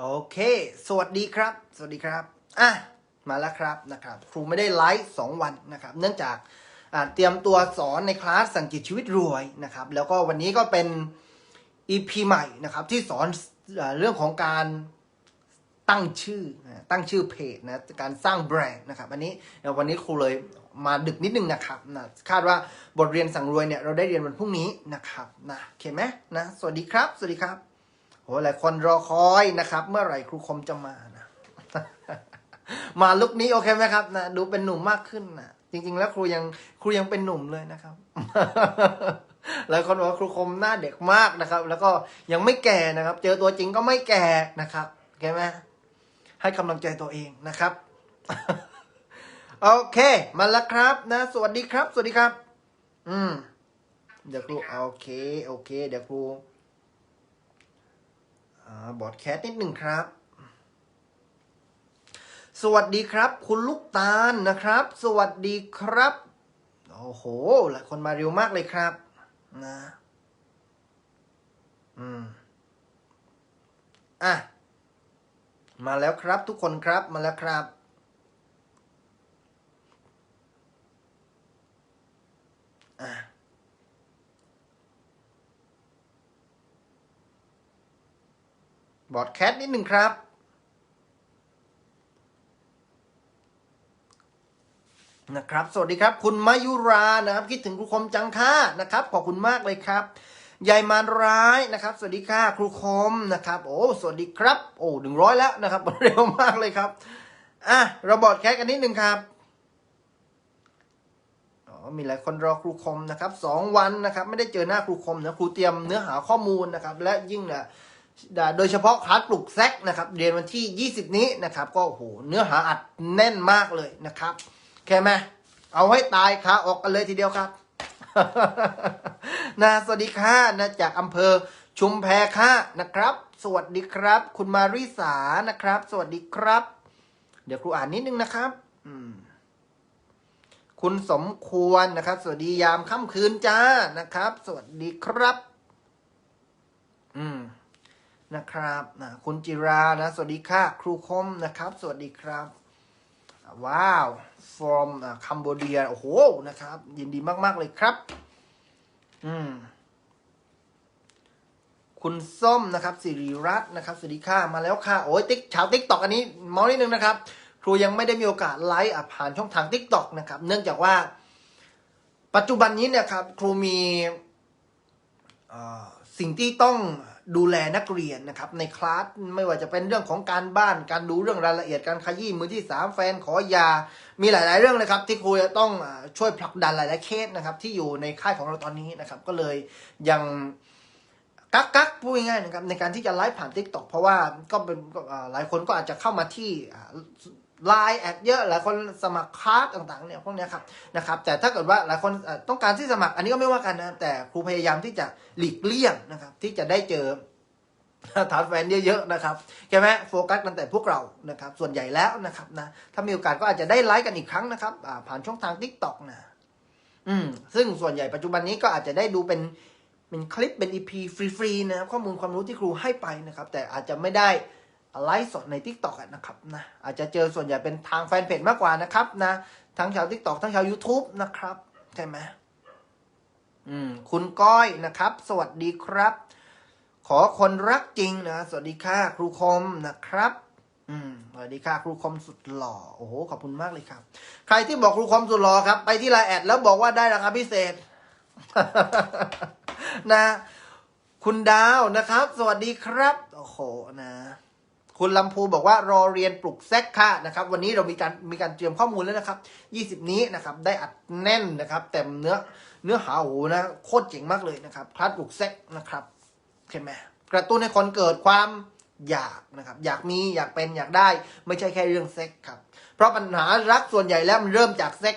โอเค สวัสดีครับ สวัสดีครับ อะ มาแล้วครับนะครับ ครูไม่ได้ไลฟ์สองวันนะครับ เนื่องจากเตรียมตัวสอนในคลาสสังกิตชีวิตรวยนะครับ แล้วก็วันนี้ก็เป็น EP ใหม่นะครับที่สอนเรื่องของการตั้งชื่อ ตั้งชื่อเพจนะ การสร้างแบรนด์นะครับ อันนี้ววันนี้ครูเลยมาดึกนิดนึงนะครับนะคาดว่าบทเรียนสั่งรวยเนี่ยเราได้เรียนวันพรุ่งนี้นะครับนะโอเคไหมนะ สวัสดีครับ สวัสดีครับ โหหลายคนรอคอยนะครับ เมื่อไหร่ครูคมจะมานะมาลุกนี้โอเคไหมครับนะดูเป็นหนุ่มมากขึ้นนะจริง ๆ แล้วครูยังครูยังเป็นหนุ่มเลยนะครับ หลายคนบอกว่าครูคมหน้าเด็กมากนะครับ แล้วก็ยังไม่แก่นะครับ เจอตัวจริงก็ไม่แก่นะครับโอเคไหมให้กำลังใจตัวเองนะครับโอเค มาแล้วครับนะ สวัสดีครับ สวัสดีครับ อืม เดี๋ยวครูโอเค โอเค เดี๋ยวครู บอดแคสนิดหนึ่งครับ สวัสดีครับ คุณลูกตาลนะครับ สวัสดีครับ โอ้โห หลายคนมาเร็วมากเลยครับ นะ อืม อะ มาแล้วครับ ทุกคนครับ มาแล้วครับอะ บอดแคสนิดหนึ่งครับ นะครับ สวัสดีครับ คุณมายุรานะครับ คิดถึงครูคมจังค่ะนะครับ ขอบคุณมากเลยครับยายมารร้ายนะครับ สวัสดีค่ะครูคมนะครับ โอ้สวัสดีครับ โอ้หนึ่งร้อยแล้วนะครับเร็วมากเลยครับอะเราบอดแคสกันนิดหนึ่งครับอ๋อมีหลายคนรอครูคมนะครับสองวันนะครับ ไม่ได้เจอหน้าครูคมนะครูเตรียมเนื้อหาข้อมูลนะครับ และยิ่งเนี่ย โดยเฉพาะคลาสปลุกแซกนะครับ เรียนวันที่ 20 นี้นะครับ ก็โอ้โหเนื้อหาอัดแน่นมากเลยนะครับแค่ไหมเอาให้ตายขาออกกันเลยทีเดียวครับนะสวัสดีค่ะนะจากอำเภอชุมแพค่ะนะครับ สวัสดีครับ คุณมาริสานะครับ สวัสดีครับ เดี๋ยวครูอ่านนิดนึงนะครับคุณสมควรนะครับ สวัสดียามค่ำคืนจ้านะครับ สวัสดีครับ อืม นะครับนะคุณจิรานะสวัสดีค่ะ ครูคมนะครับ สวัสดีครับ ว้าว from คัมโบเดียโอ้โหนะครับ ยินดีมาก ๆ เลยครับ อืม คุณส้มนะครับสิริรัตน์นะครับสวัสดีค่ะ มาแล้วค่ะ โอ้ยติ๊กชาวติ๊กตอกอันนี้เมาส์นิดนึงนะครับ ครูยังไม่ได้มีโอกาสไลฟ์ผ่านช่องทางติ๊กตอกนะครับ เนื่องจากว่า ปัจจุบันนี้เนี่ยครับ ครูมีสิ่งที่ต้อง ดูแลนักเรียนนะครับในคลาสไม่ว่าจะเป็นเรื่องของการบ้านการดูเรื่องรายละเอียดการขยี้มือที่สามแฟนขอยา มีหลาย ๆ เรื่องเลยครับ ที่ครูจะต้องช่วยผลักดันหลาย ๆ เคสนะครับที่อยู่ในค่ายของเราตอนนี้นะครับ ก็เลยยังกักกักพูดง่ายๆนะครับในการที่จะไลฟ์ผ่านทิกตอกเพราะว่าก็เป็นหลายคนก็อาจจะเข้ามาที่ ไลน์แอดเยอะหลายคนสมัครคลาสต่างๆเนี่ยพวกนี้ครับนะครับ แต่ถ้าเกิดว่าหลายคนต้องการที่สมัคร อันนี้ก็ไม่ว่ากันนะแต่ครูพยายามที่จะหลีกเลี่ยงนะครับ ที่จะได้เจอฐานแฟนเยอะๆนะครับใช่ไหมโฟกัสกันแต่พวกเรานะครับ ส่วนใหญ่แล้วนะครับนะถ้ามีโอกาสก็อาจจะได้ไลฟ์กันอีกครั้งนะครับผ่านช่องทาง t ิ k t o k นะอืมซึ่งส่วนใหญ่ปัจจุบันนี้ก็อาจจะได้ดูเป็นเป็นคลิปเป็น EP ฟรีๆนะครับข้อมูลความรู้ที่ครูให้ไปนะครับ แต่อาจจะไม่ได้ ไลฟ์สดใน t ิ k t o k อะนะครับนะอาจจะเจอส่วนใหญ่เป็นทางแฟนเพจมากกว่านะครับนะทั้งชาว t ิ k t o k ทั้งชาว YouTube นะครับ ใช่ไหมอืมคุณก้อยนะครับ สวัสดีครับ ขอคนรักจริงนะสวัสดีค่ะครูคมนะครับ อืมสวัสดีค่ะครูคมสุดหล่อโอ้โหขอบคุณมากเลยครับ ใครที่บอกครูคมสุดหล่อครับ ไปที่ไลน์แอดแล้วบอกว่าได้ราคาพิเศษ นะ คุณดาวนะครับ สวัสดีครับโอ้โหนะ คุณลำพูบอกว่ารอเรียนปลุกแซกค่ะนะครับ วันนี้เรามีการมีการเตรียมข้อมูลแล้วนะครับ 20 นี้นะครับได้อัดแน่นนะครับเต็มเนื้อเนื้อหาโอ้โหนะโคตรเจ๋งมากเลยนะครับคลาสปลุกแซกนะครับใช่ไหมกระตุ้นให้คนเกิดความอยากนะครับ อยากมีอยากเป็นอยากได้ ไม่ใช่แค่เรื่องเซ็กครับ เพราะปัญหารักส่วนใหญ่แล้วมันเริ่มจากเซ็ก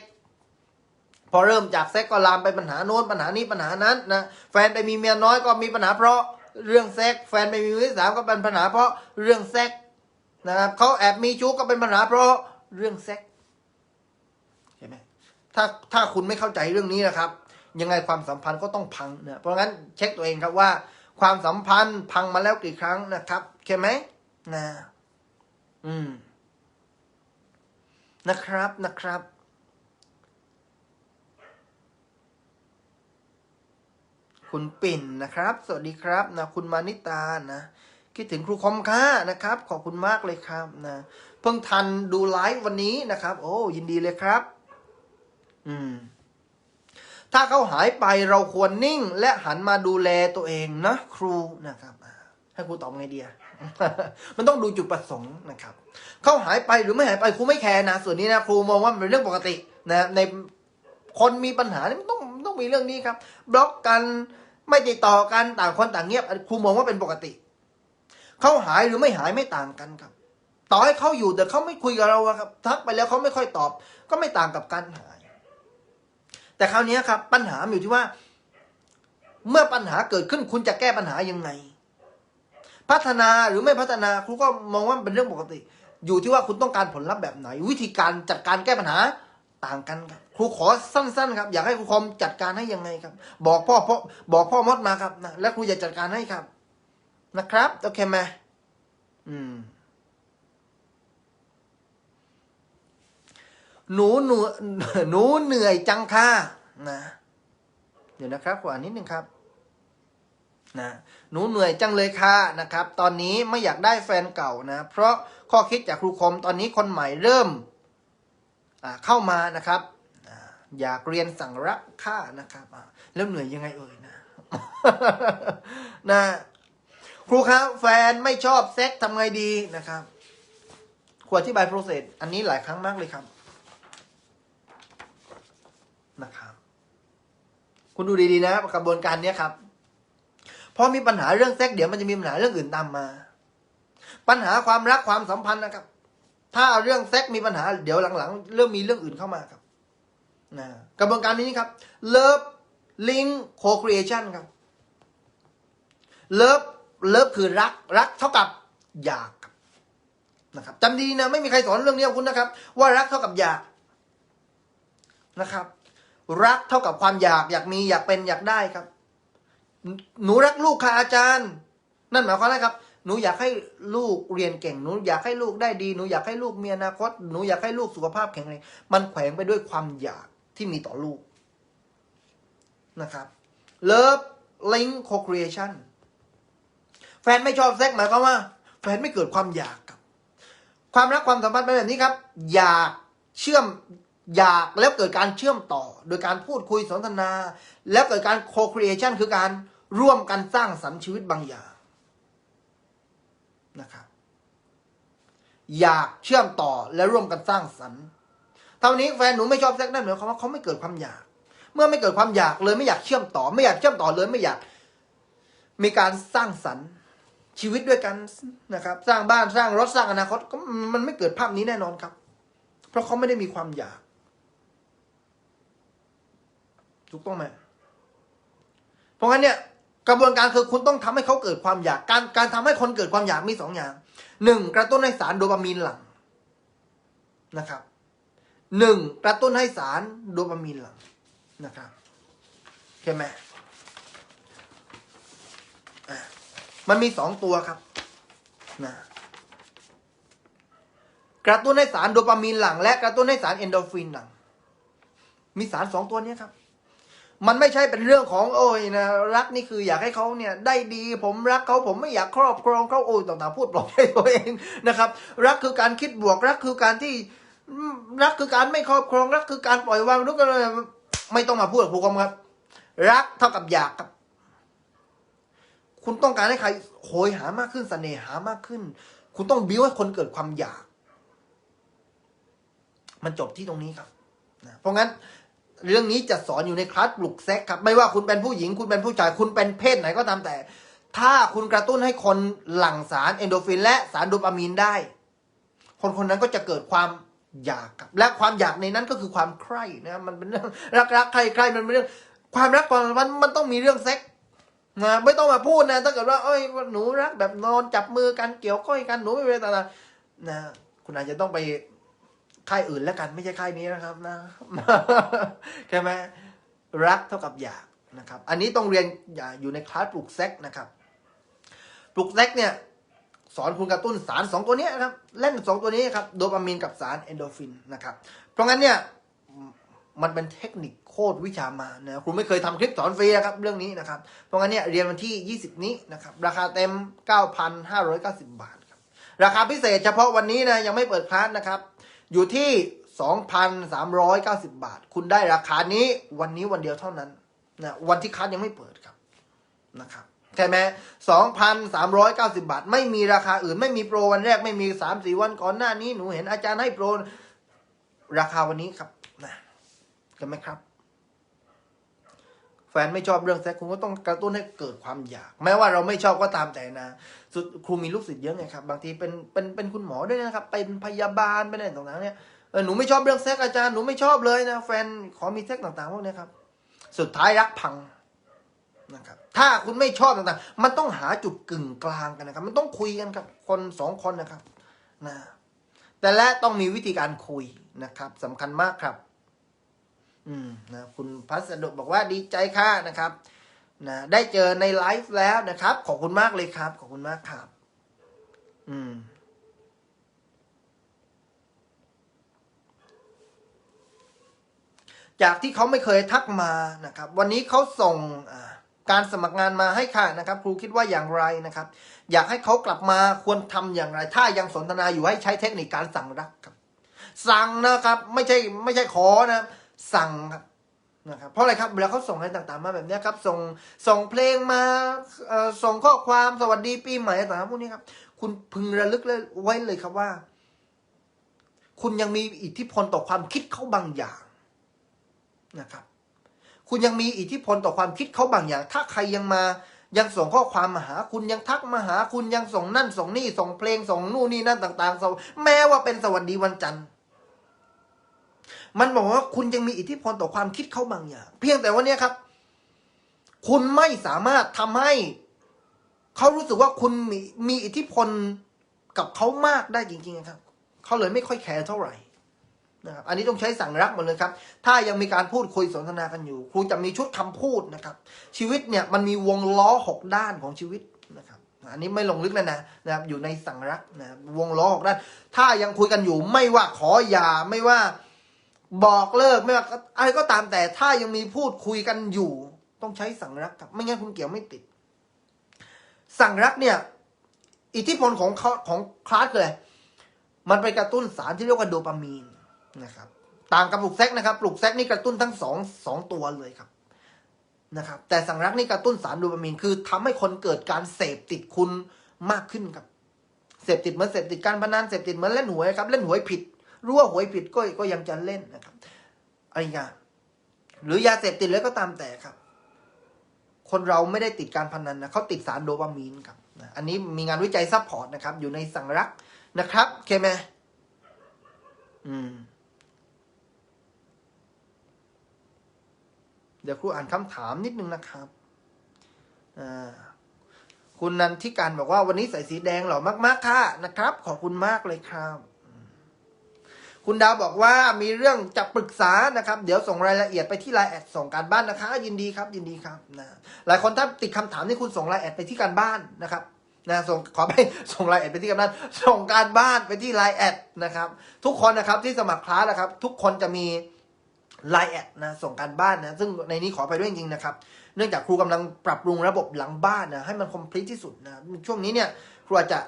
พอเริ่มจากเซ็กก็ลามไปปัญหาโน้นปัญหานี้ปัญหานั้นนะแฟนไปมีเมียน้อยก็มีปัญหาเพราะ เรื่องเซ็กแฟนไปมีมือที่สามก็เป็นปัญหาเพราะเรื่องเซ็กนะครับเขาแอบมีชู้ก็เป็นปัญหาเพราะเรื่องเซ็กใช่ไหมถ้าถ้าคุณไม่เข้าใจเรื่องนี้นะครับ ยังไงความสัมพันธ์ก็ต้องพังเนะเพราะงั้นเช็คตัวเองครับว่า ความสัมพันธ์พังมาแล้วกี่ครั้งนะครับเข้าไหมนะ อืม นะครับนะครับ คุณปิ่นนะครับ สวัสดีครับนะคุณมานิตานะคิดถึงครูคอมค่ะนะครับ ขอบคุณมากเลยครับนะเพิ่งทันดูไลฟ์วันนี้นะครับ โอ้ยินดีเลยครับ อืม ถ้าเขาหายไปเราควรนิ่ง และหันมาดูแลตัวเองนะครูนะครับให้ครูตอบไงเดีอะมันต้องดูจุดประสงค์นะครับ เขาหายไปหรือไม่หายไปครูไม่แคร์นะส่วนนี้นะครูมองว่ามันเป็นเรื่องปกตินะในคนมีปัญหาเนี่ยมันต้อง มีเรื่องนี้ครับ บล็อกกันไม่ติดต่อกันต่างคนต่างเงียบครูมองว่าเป็นปกติเขาหายหรือไม่หายไม่ต่างกันครับ ต่อให้เขาอยู่แต่เขาไม่คุยกับเราครับ ทักไปแล้วเขาไม่ค่อยตอบ ก็ไม่ต่างกับการหาย แต่คราวนี้ครับ ปัญหาอยู่ที่ว่า เมื่อปัญหาเกิดขึ้นคุณจะแก้ปัญหายังไง พัฒนาหรือไม่พัฒนาครูก็มองว่าเป็นเรื่องปกติ อยู่ที่ว่าคุณต้องการผลลัพธ์แบบไหน วิธีการจัดการแก้ปัญหา ต่างกันครับครูขอสั้น ๆ ครับ อยากให้ครูคอมจัดการให้ยังไงครับ บอกพ่อพ่อบอกพ่อมดมาครับนะแล้วครูจะจัดการให้ครับ นะครับโอเคไหมอืม หนูหนูหนูเหนื่อยจังค่ะนะเดี๋ยวนะครับขวานิดนึงครับนะหนูเหนื่อยจังเลยค่ะนะครับ ตอนนี้ไม่อยากได้แฟนเก่านะ เพราะข้อคิดจากครูคมตอนนี้คนใหม่เริ่ม เข้ามานะครับอยากเรียนสั่งรักค่านะครับแล้วเหนื่อยยังไงเอ่ยนะนะครูครับแฟนไม่ชอบเซ็กทำไงดีนะครับขวดที่บายโปรเซสอันนี้หลายครั้งมากเลยครับนะครับ คุณดูดีๆนะกระบวนการเนี้ยครับพอมีปัญหาเรื่องเซ็กเดี๋ยวมันจะมีปัญหาเรื่องอื่นตามมา ปัญหาความรักความสัมพันธ์นะครับ ถ้าเรื่องเซ็กมีปัญหา เดี๋ยวหลังๆ เริ่มมีเรื่องอื่นเข้ามาครับนะกระบวนการนี้ครับ love link co-creation ครับ love love คือรักรักเท่ากับอยากนะครับจำดีนะไม่มีใครสอนเรื่องนี้คุณนะครับ ว่ารักเท่ากับอยากนะครับ รักเท่ากับความอยาก อยากมีอยากเป็นอยากได้ครับ หนูรักลูกค่ะอาจารย์ นั่นหมายความว่าอะไรครับ หนูอยากให้ลูกเรียนเก่ง หนูอยากให้ลูกได้ดี หนูอยากให้ลูกมีอนาคต หนูอยากให้ลูกสุขภาพแข็งแรง มันแขวงไปด้วยความอยากที่มีต่อลูกนะครับ Love Link Co-creation แฟนไม่ชอบเซ็กหมายความว่า แฟนไม่เกิดความอยากครับ ความรักความสัมพันธ์เป็นแบบนี้ครับ อยากเชื่อมอยากแล้วเกิดการเชื่อมต่อ โดยการพูดคุยสนทนา แล้วเกิดการ co-creation คือการร่วมกันสร้างสรรค์ชีวิตบางอย่าง นะครับอยากเชื่อมต่อและร่วมกันสร้างสรรค์เท่านี้แฟนหนูไม่ชอบแซ็กนั่นหมายความว่าเขาไม่เกิดความอยาก เมื่อไม่เกิดความอยากเลยไม่อยากเชื่อมต่อ ไม่อยากเชื่อมต่อเลยไม่อยาก มีการสร้างสรรค์ชีวิตด้วยกันนะครับ สร้างบ้านสร้างรถสร้างอนาคตก็มันไม่เกิดภาพนี้แน่นอนครับ เพราะเขาไม่ได้มีความอยาก ถูกต้องไหมเพราะงั้นเนี่ย กระบวนการคือคุณต้องทำให้เขาเกิดความอยากการการทำให้คนเกิดความอยากมีสองอย่างหนึ่งกระตุ้นให้สารโดปามีนหลั่งนะครับหนึ่งกระตุ้นให้สารโดปามีนหลั่งนะครับใช่ไหมมันมีสองตัวครับนะกระตุ้นให้สารโดปามีนหลัง และกระตุ้นให้สารเอนโดฟินหลัง มีสารสองตัวนี้ครับ มันไม่ใช่เป็นเรื่องของโอ้ยนะรักนี่คืออยากให้เขาเนี่ยได้ดีผมรักเขาผมไม่อยากครอบครองเขาโอ้ยต่างๆพูดปลอบใจตัวเองนะครับ รักคือการคิดบวกรักคือการที่รักคือการไม่ครอบครองรักคือการปล่อยวางทุกอะไรไม่ต้องมาพูดกับครูกรมครับ รักเท่ากับอยากครับ คุณต้องการให้ใครโหยหามากขึ้นเสน่หามากขึ้น คุณต้องบิ้วให้คนเกิดความอยาก มันจบที่ตรงนี้ครับนะเพราะงั้น เรื่องนี้จะสอนอยู่ในคลาสปลุกเซ็กครับ ไม่ว่าคุณเป็นผู้หญิงคุณเป็นผู้ชาย คุณเป็นเพศไหนก็ตามแต่ ถ้าคุณกระตุ้นให้คนหลั่งสารเอนโดฟิน และสารโดปามีนได้ คนคนนั้นก็จะเกิดความอยากครับและความอยากในนั้นก็คือความใคร่นะมันเป็นเรื่องรักรักใครใครมันเป็นเรื่องความรักความสัมพันธ์มันต้องมีเรื่องเซ็กนะไม่ต้องมาพูดนะถ้าเกิดว่าเอ้ยหนูรักแบบนอนจับมือกันเกี่ยวก้อยกันหนูไม่เป็นอะไรนะคุณอาจจะต้องไป ค่ายอื่นแล้วกันไม่ใช่ค่ายนี้นะครับนะใช่ไหมรักเท่ากับอยากนะครับ อันนี้ต้องเรียนอยู่ในคลาสปลูกเซ็กนะครับปลูกเซ็กเนี่ยสอนคุณกระตุ้นสารสองตัวนี้นะครับเล่นสองตัวนี้ครับโดปามีนกับสารเอนโดฟินนะครับ เพราะงั้นเนี่ยมันเป็นเทคนิคโคตรวิชามานะครูไม่เคยทำคลิปสอนฟรีนะครับเรื่องนี้นะครับ เพราะงั้นเนี่ยเรียนวันที่ 20 นี้นะครับ ราคาเต็ม 9,590 บาทครับราคาพิเศษเฉพาะวันนี้นะยังไม่เปิดคลาสนะครับ อยู่ที่ 2,390 บาท คุณได้ราคานี้วันนี้วันเดียวเท่านั้นนะวันที่คลาสยังไม่เปิดครับนะครับใช่ไหม2,390บาท ไม่มีราคาอื่น ไม่มีโปรวันแรก ไม่มี3-4วันก่อนหน้านี้ หนูเห็นอาจารย์ให้โปร ราคาวันนี้ครับนะเห็นไหมครับ แฟนไม่ชอบเรื่องแซ็กคุณก็ต้องกระตุ้นให้เกิดความอยาก แม้ว่าเราไม่ชอบก็ตามแต่นะ สุดครูมีลูกศิษย์เยอะไงครับ บางทีเป็นเป็นเป็นคุณหมอด้วยนะครับ เป็นพยาบาลเป็นอะไรต่างๆเนี่ยเออหนูไม่ชอบเรื่องแซ็กอาจารย์หนูไม่ชอบเลยนะแฟนขอมีแซ็กต่างๆพวกเนี้ยครับ สุดท้ายรักพังนะครับถ้าคุณไม่ชอบต่างๆ มันต้องหาจุดกึ่งกลางกันนะครับ มันต้องคุยกันกับคนสองคนนะครับนะแต่และต้องมีวิธีการคุยนะครับสำคัญมากครับ อืมนะคุณพัสดุบอกว่าดีใจค่ะนะครับ นะได้เจอในไลฟ์แล้วนะครับ ขอบคุณมากเลยครับ ขอบคุณมากครับ อืมจากที่เขาไม่เคยทักมานะครับ วันนี้เขาส่งการสมัครงานมาให้ค่ะนะครับ ครูคิดว่าอย่างไรนะครับ อยากให้เขากลับมาควรทำอย่างไร ถ้ายังสนทนาอยู่ให้ใช้เทคนิคการสั่งรักครับ สั่งนะครับ ไม่ใช่ไม่ใช่ขอนะ สั่งครับ นะครับเพราะอะไรครับเวลาเขาส่งอะไรต่างๆมาแบบนี้ครับส่งส่งเพลงมาส่งข้อความสวัสดีปีใหม่ต่างๆพวกนี้ครับ คุณพึงระลึกเลยไว้เลยครับว่า คุณยังมีอิทธิพลต่อความคิดเขาบางอย่างนะครับ คุณยังมีอิทธิพลต่อความคิดเขาบางอย่าง ถ้าใครยังมายังส่งข้อความมาหา คุณยังทักมาหา คุณยังส่งนั่นส่งนี่ส่งเพลงส่งนู่นนี่นั่นต่างๆแม้ว่าเป็นสวัสดีวันจันทร์ มันบอกว่าคุณยังมีอิทธิพลต่อความคิดเขาบางอย่าง เพียงแต่ว่าเนี้ครับ คุณไม่สามารถทำให้เขารู้สึกว่าคุณมีมีอิทธิพลกับเขามากได้จริงๆครับเขาเลยไม่ค่อยแคร์เท่าไหร่นะครับ อันนี้ต้องใช้สั่งรักหมดเลยครับ ถ้ายังมีการพูดคุยสนทนากันอยู่ ครูจะมีชุดคำพูดนะครับ ชีวิตเนี่ยมันมีวงล้อหกด้านของชีวิตนะครับอันนี้ไม่ลงลึกแล้วนะนะครับ อยู่ในสั่งรักนะวงล้อหกด้าน ถ้ายังคุยกันอยู่ ไม่ว่าขออย่าไม่ว่า บอกเลิกไม่ว่าอะไรก็ตามแต่ถ้ายังมีพูดคุยกันอยู่ ต้องใช้สั่งรักครับ ไม่งั้นคุณเกี่ยวไม่ติด สั่งรักเนี่ย อิทธิพลของเขาของคลาสเลย มันไปกระตุ้นสารที่เรียกว่าโดปามีนนะครับ ต่างกับปลุกแซกนะครับปลุกแซกนี่กระตุ้นทั้งสองสองตัวเลยครับนะครับ แต่สั่งรักนี่กระตุ้นสารโดปามีนคือทำให้คนเกิดการเสพติดคุณมากขึ้นครับเสพติดเหมือนเสพติดการพนันเสพติดเหมือนเล่นหวยครับ เล่นหวยผิด รู้ว่าหวยผิดก็ก็ยังจะเล่นนะครับอะไรอย่างเงี้ยหรือยาเสพติดแล้วก็ตามแต่ครับ คนเราไม่ได้ติดการพนันนะเขาติดสารโดปามีนครับอันนี้มีงานวิจัยซัพพอร์ตนะครับ อยู่ในสังรักนะครับเคไหมอืม เดี๋ยวครูอ่านคำถามนิดนึงนะครับอ่าคุณนันทิการบอกว่าวันนี้ใส่สีแดงหล่อมาก ๆ ค่ะนะครับ ขอบคุณมากเลยครับ คุณดาวบอกว่ามีเรื่องจะปรึกษานะครับ เดี๋ยวส่งรายละเอียดไปที่ไลน์แอดส่งการบ้านนะคะ ยินดีครับ ยินดีครับนะหลายคนถ้าติดคำถามที่คุณส่งไลน์แอดไปที่การบ้านนะครับนะส่งขอไปส่งไลน์แอดไปที่การบ้านส่งการบ้านไปที่ไลน์แอดนะครับ ทุกคนนะครับที่สมัครคลาสนะครับ ทุกคนจะมีไลน์แอดนะส่งการบ้านนะซึ่งในนี้ขอไปด้วยจริงๆนะครับ เนื่องจากครูกำลังปรับปรุงระบบหลังบ้านนะให้มันคอมพลีทที่สุดนะช่วงนี้เนี่ยครูอาจจะ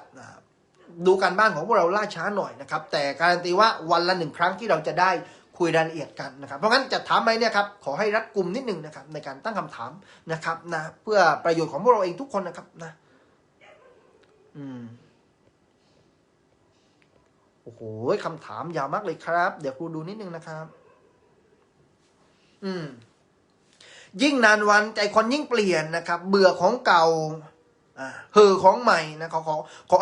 ดูการบ้านของพวกเราล่าช้าหน่อยนะครับ แต่การันตีว่าวันละหนึ่งครั้งที่เราจะได้คุยรายละเอียดกันนะครับ เพราะงั้นจะถามไหมเนี่ยครับขอให้รัดกลุ่มนิดนึงนะครับ ในการตั้งคำถามนะครับนะเพื่อประโยชน์ของพวกเราเองทุกคนนะครับนะ อืมโอ้โหคำถามยาวมากเลยครับ เดี๋ยวครูดูนิดนึงนะครับ อืม ยิ่งนานวันใจคนยิ่งเปลี่ยนนะครับ เบื่อของเก่าอ่าเห่อของใหม่นะขอขอขอ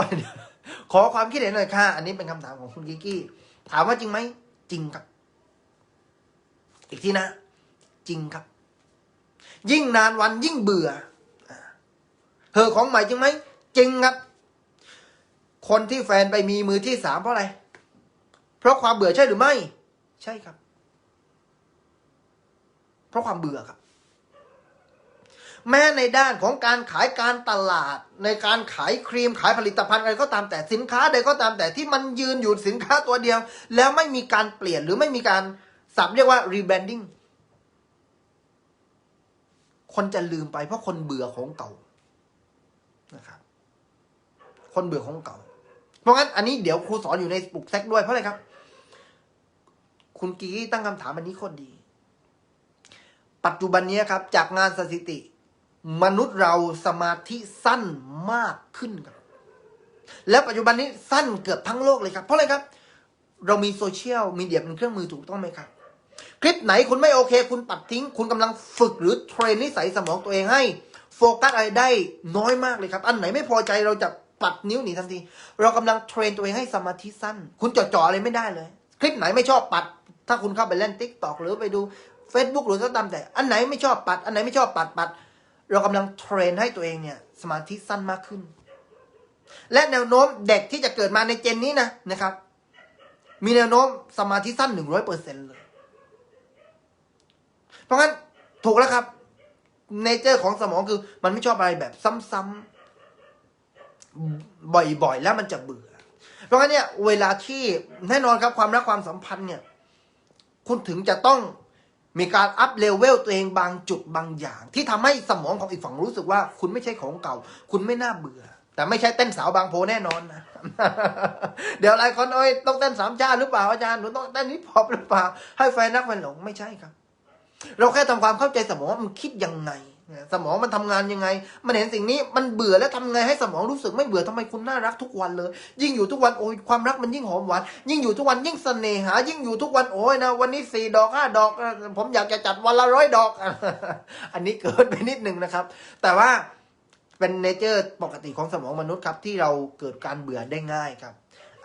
ขอความคิดเห็นหน่อยค่ะ อันนี้เป็นคำถามของคุณกิกกี้ถามว่าจริงไหมจริงครับ อีกทีนะ จริงครับ ยิ่งนานวันยิ่งเบื่อเห่อของใหม่จริงไหมจริงครับ คนที่แฟนไปมีมือที่สามเพราะอะไร เพราะความเบื่อใช่หรือไม่ ใช่ครับ เพราะความเบื่อครับ แม้ในด้านของการขายการตลาด ในการขายครีมขายผลิตภัณฑ์อะไรก็ตามแต่สินค้าใดก็ตามแต่ที่มันยืนอยู่สินค้าตัวเดียว แล้วไม่มีการเปลี่ยนหรือไม่มีการสับเรียกว่า rebranding คนจะลืมไปเพราะคนเบื่อของเก่านะครับคนเบื่อของเก่า เพราะงั้นอันนี้เดี๋ยวครูสอนอยู่ในปลุกแซกด้วยเพราะอะไรครับ คุณกีตั้งคำถามอันนี้คตรดี ปัจจุบันนี้ครับ จากงานสถิติ มนุษย์เราสมาธิสั้นมากขึ้นครับ แล้วปัจจุบันนี้สั้นเกือบทั้งโลกเลยครับ เพราะอะไรครับ เรามีโซเชียลมีเดียเป็นเครื่องมือถูกต้องไหมครับ คลิปไหนคุณไม่โอเค คุณปัดทิ้ง คุณกำลังฝึกหรือเทรนนิสัยสมองตัวเองให้โฟกัสอะไรได้น้อยมากเลยครับ อันไหนไม่พอใจเราจะปัดนิ้วหนีทันที เรากำลังเทรนตัวเองให้สมาธิสั้น คุณจ่อๆอะไรไม่ได้เลย คลิปไหนไม่ชอบปัด ถ้าคุณเข้าไปเล่นทิกตอกหรือไปดู Facebook หรือก็ตามแต่ อันไหนไม่ชอบปัด อันไหนไม่ชอบปัดปัด เรากำลังเทรนให้ตัวเองเนี่ยสมาธิสั้นมากขึ้น และแนวโน้มเด็กที่จะเกิดมาในเจนนี้นะนะครับ มีแนวโน้มสมาธิสั้นหนึ่งร้อยเปอร์เซ็นเลย เพราะงั้นถูกแล้วครับเนเจอร์ของสมองคือ มันไม่ชอบอะไรแบบซ้ำๆบ่อยๆ แล้วมันจะเบื่อ เพราะงั้นเนี่ย เวลาที่แน่นอนครับความรักความสัมพันธ์เนี่ย คุณถึงจะต้อง มีการอัพเลเวลตัวเองบางจุดบางอย่าง ที่ทำให้สมองของอีกฝั่งรู้สึกว่า คุณไม่ใช่ของเก่า คุณไม่น่าเบื่อ แต่ไม่ใช่เต้นสาวบางโพแน่นอนนะเดี๋ยวหลายคนเอ้ยต้องเต้นสามชาติหรือเปล่าอาจารย์หนูต้องเต้นฮิปฮอปหรือเปล่า ให้แฟนนักแฟนหลงไม่ใช่ครับ เราแค่ทำความเข้าใจสมองมันคิดยังไง สมองมันทำงานยังไง มันเห็นสิ่งนี้มันเบื่อแล้วทำไงให้สมองรู้สึกไม่เบื่อทำไมคุณน่ารักทุกวันเลย ยิ่งอยู่ทุกวันโอ้ยความรักมันยิ่งหอมหวานยิ่งอยู่ทุกวันยิ่งเสน่หา ยิ่งอยู่ทุกวันโอ้ยนะวันนี้สี่ดอกห้าดอก ผมอยากจะจัดวันละร้อยดอก อันนี้เกินไปนิดนึงนะครับ แต่ว่าเป็นเนเจอร์ปกติของสมองมนุษย์ครับ ที่เราเกิดการเบื่อได้ง่ายครับ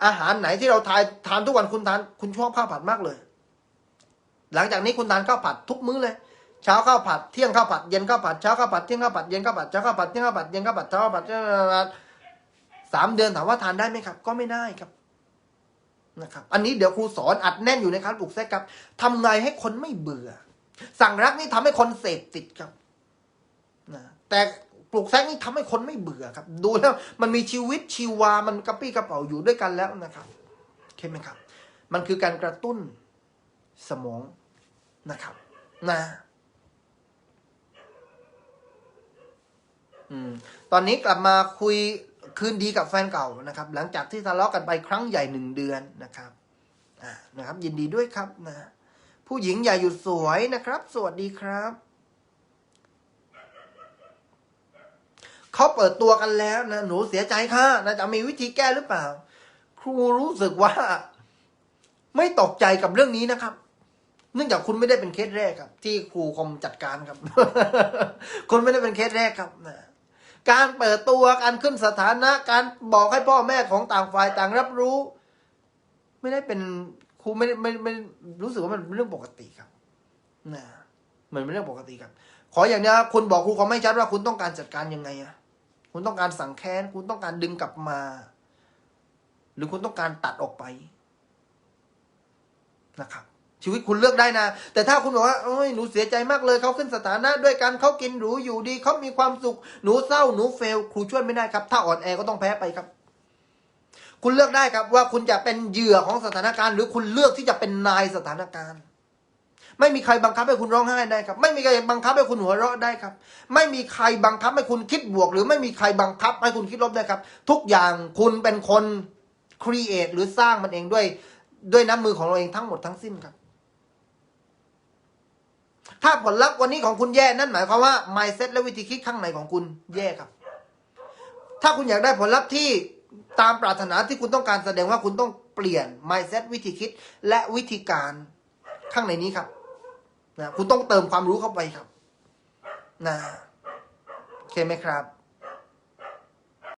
อาหารไหนที่เราทานทานทุกวันคุณทานคุณชอบข้าวผัดมากเลย หลังจากนี้คุณทานข้าวผัดทุกมื้อเลย เช้าข้าวผัดเที่ยงข้าวผัดเย็นข้าวผัดเช้าข้าวผัดเที่ยงข้าวผัดเย็นข้าวผัดเช้าข้าวผัดเที่ยงข้าวผัดเย็นข้าวผัดเช้าข้าวผัดสามเดือนถามว่าทานได้ไหมครับ ก็ไม่ได้ครับนะครับอันนี้เดี๋ยวครูสอนอัดแน่นอยู่ในคันปลูกแซกครับทำไงให้คนไม่เบื่อ สั่งรักนี่ทำให้คนเสพติดครับนะแต่ปลูกแซกนี่ทำให้คนไม่เบื่อครับ ดูแล้วมันมีชีวิตชีวามันกระปี้กระเป๋าอยู่ด้วยกันแล้วนะครับเข้าไหมครับ มันคือการกระตุ้นสมองนะครับ นะ อืมตอนนี้กลับมาคุยคืนดีกับแฟนเก่านะครับ หลังจากที่ทะเลาะกันไปครั้งใหญ่หนึ่งเดือนนะครับอ่านะครับ ยินดีด้วยครับนะ ผู้หญิงอย่าหยุดสวยนะครับ สวัสดีครับเขาเปิดตัวกันแล้วนะหนูเสียใจค่ะนะจะมีวิธีแก้หรือเปล่า ครูรู้สึกว่า ไม่ตกใจกับเรื่องนี้นะครับ เนื่องจากคุณไม่ได้เป็นเคสแรกครับ ที่ครูคอมจัดการครับ คุณไม่ได้เป็นเคสแรกครับนะ การเปิดตัวการขึ้นสถานะการบอกให้พ่อแม่ของต่างฝ่ายต่างรับรู้ ไม่ได้เป็นครูไม่ได้ไม่ไม่รู้สึกว่ามันเป็นเรื่องปกติครับนะมันเป็นเรื่องปกติครับ ขออย่างนี้ครับคุณบอกครูเขาไม่ชัดว่าคุณต้องการจัดการยังไงอะคุณต้องการสั่งแค้น คุณต้องการดึงกลับมา หรือคุณต้องการตัดออกไปนะครับ ชีวิตคุณเลือกได้นะ แต่ถ้าคุณบอกว่าโอ้ยหนูเสียใจมากเลยเขาขึ้นสถานะด้วยกันเขากินหรูอยู่ดีเขามีความสุขหนูเศร้าหนูเฟลครูช่วยไม่ได้ครับ ถ้าอ่อนแอก็ต้องแพ้ไปครับ คุณเลือกได้ครับว่าคุณจะเป็นเหยื่อของสถานการณ์ หรือคุณเลือกที่จะเป็นนายสถานการณ์ ไม่มีใครบังคับให้คุณร้องไห้ได้ครับ ไม่มีใครบังคับให้คุณหัวเราะได้ครับ ไม่มีใครบังคับให้คุณคิดบวก หรือไม่มีใครบังคับให้คุณคิดลบได้ครับ ทุกอย่างคุณเป็นคนครีเอทหรือสร้างมันเองด้วยด้วยน้ำมือของเราเองทั้งหมดทั้งสิ้นครับ ถ้าผลลัพธ์วันนี้ของคุณแย่นั่นหมายความว่า mindset และวิธีคิดข้างในของคุณแย่ครับ ถ้าคุณอยากได้ผลลัพธ์ที่ตามปรารถนาที่คุณต้องการแสดงว่าคุณต้องเปลี่ยน mindset วิธีคิดและวิธีการข้างในนี้ครับนะคุณต้องเติมความรู้เข้าไปครับนะโอเคไหมครับ